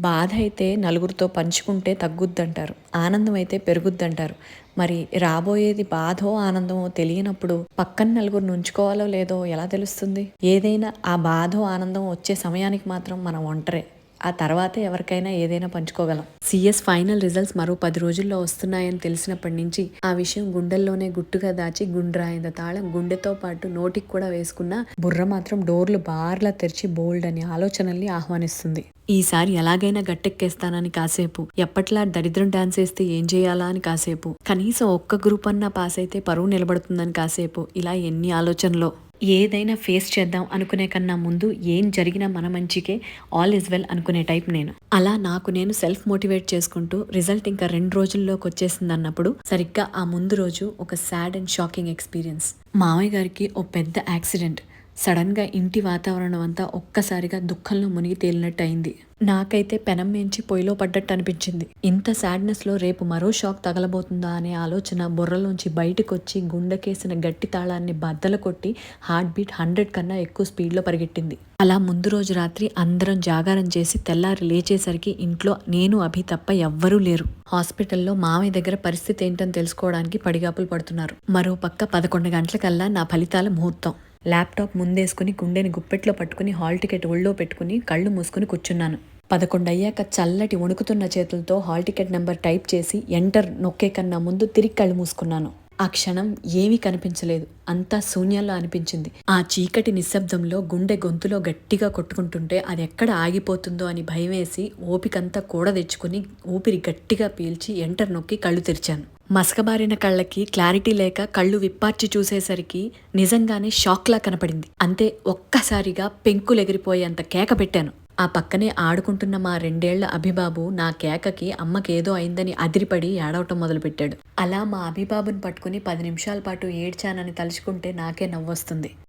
బాధ అయితే నలుగురితో పంచుకుంటే తగ్గుద్దంటారు. ఆనందం అయితే పెరుగుద్దంటారు. మరి రాబోయేది బాధో ఆనందమో తెలియనప్పుడు పక్కన నలుగురిని ఉంచుకోవాలో లేదో ఎలా తెలుస్తుంది? ఏదైనా ఆ బాధో ఆనందం వచ్చే సమయానికి మాత్రం మనం ఒంటరే. ఆ తర్వాత ఎవరికైనా ఏదైనా పంచుకోగలం. సిఎస్ ఫైనల్ రిజల్ట్స్ మరో పది రోజుల్లో వస్తున్నాయని తెలిసినప్పటి నుంచి ఆ విషయం గుండెల్లోనే గుట్టుగా దాచి గుండ్రాయింద తాళం గుండెతో పాటు నోటికి కూడా వేసుకున్న బుర్ర మాత్రం డోర్లు బార్లా తెరిచి బోల్డ్ అని ఆలోచనల్ని ఆహ్వానిస్తుంది. ఈసారి ఎలాగైనా గట్టెక్కేస్తానని కాసేపు ఎప్పట్లా దరిద్రం డాన్స్ వేస్తే ఏం చేయాలా అని కాసేపు కనీసం ఒక్క గ్రూప్ అన్నా పాస్ అయితే పరువు నిలబడుతుందని కాసేపు ఇలా ఎన్ని ఆలోచనలో. ఏదైనా ఫేస్ చేద్దాం అనుకునే కన్నా ముందు ఏం జరిగినా మన మంచికే ఆల్ ఇస్ వెల్ అనుకునే టైప్ నేను. అలా నాకు నేను సెల్ఫ్ మోటివేట్ చేసుకుంటూ రిజల్ట్ ఇంకా రెండు రోజుల్లోకి వచ్చేసింది అన్నప్పుడు సరిగ్గా ఆ ముందు రోజు ఒక సాడ్ అండ్ షాకింగ్ ఎక్స్పీరియన్స్. మామయ్య గారికి ఓ పెద్ద యాక్సిడెంట్. సడన్గా ఇంటి వాతావరణం అంతా ఒక్కసారిగా దుఃఖంలో మునిగి తేలినట్టు అయింది నాకైతే పెనం మేంచి పొయ్యిలో పడ్డట్టు అనిపించింది ఇంత సాడ్నెస్లో రేపు మరో షాక్ తగలబోతుందా అనే ఆలోచన బుర్రలోంచి బయటకొచ్చి గుండెకేసిన గట్టి తాళాన్ని బద్దలు కొట్టి హార్ట్ బీట్ హండ్రెడ్ కన్నా ఎక్కువ స్పీడ్లో పరిగెట్టింది. అలా ముందు రోజు రాత్రి అందరం జాగారం చేసి తెల్లారి లేచేసరికి ఇంట్లో నేను అభి తప్ప ఎవ్వరూ లేరు. హాస్పిటల్లో మామయ్య దగ్గర పరిస్థితి ఏంటని తెలుసుకోవడానికి పడిగాపులు పడుతున్నారు. మరో పక్క పదకొండు గంటలకల్లా నా ఫలితాల ముహూర్తం. ల్యాప్టాప్ ముందేసుకుని గుండెని గుప్పెట్లో పట్టుకుని హాల్ టికెట్ ఒళ్ళో పెట్టుకుని కళ్ళు మూసుకుని కూర్చున్నాను. పదకొండు అయ్యాక చల్లటి వణుకుతున్న చేతులతో హాల్ టికెట్ నెంబర్ టైప్ చేసి ఎంటర్ నొక్కే కన్నా ముందు తిరిగి కళ్ళు మూసుకున్నాను. ఆ క్షణం ఏమీ కనిపించలేదు. అంతా శూన్యంలో అనిపించింది. ఆ చీకటి నిశ్శబ్దంలో గుండె గొంతులో గట్టిగా కొట్టుకుంటుంటే అది ఎక్కడ ఆగిపోతుందో అని భయమేసి ఓపికంతా కూడా తెచ్చుకుని ఊపిరి గట్టిగా పీల్చి ఎంటర్ నొక్కి కళ్ళు తెరిచాను. మసకబారిన కళ్ళకి క్లారిటీ లేక కళ్ళు విప్పార్చి చూసేసరికి నిజంగానే షాక్లా కనపడింది. అంతే ఒక్కసారిగా పెంకులెగిరిపోయేంత కేక పెట్టాను. ఆ పక్కనే ఆడుకుంటున్న మా రెండేళ్ళ అభిబాబు నా కేకకి అమ్మకేదో అయిందని అదిరిపడి ఏడవటం మొదలుపెట్టాడు. అలా మా అభిబాబుని పట్టుకుని పది నిమిషాల పాటు ఏడ్చానని తలుచుకుంటే నాకే నవ్వొస్తుంది.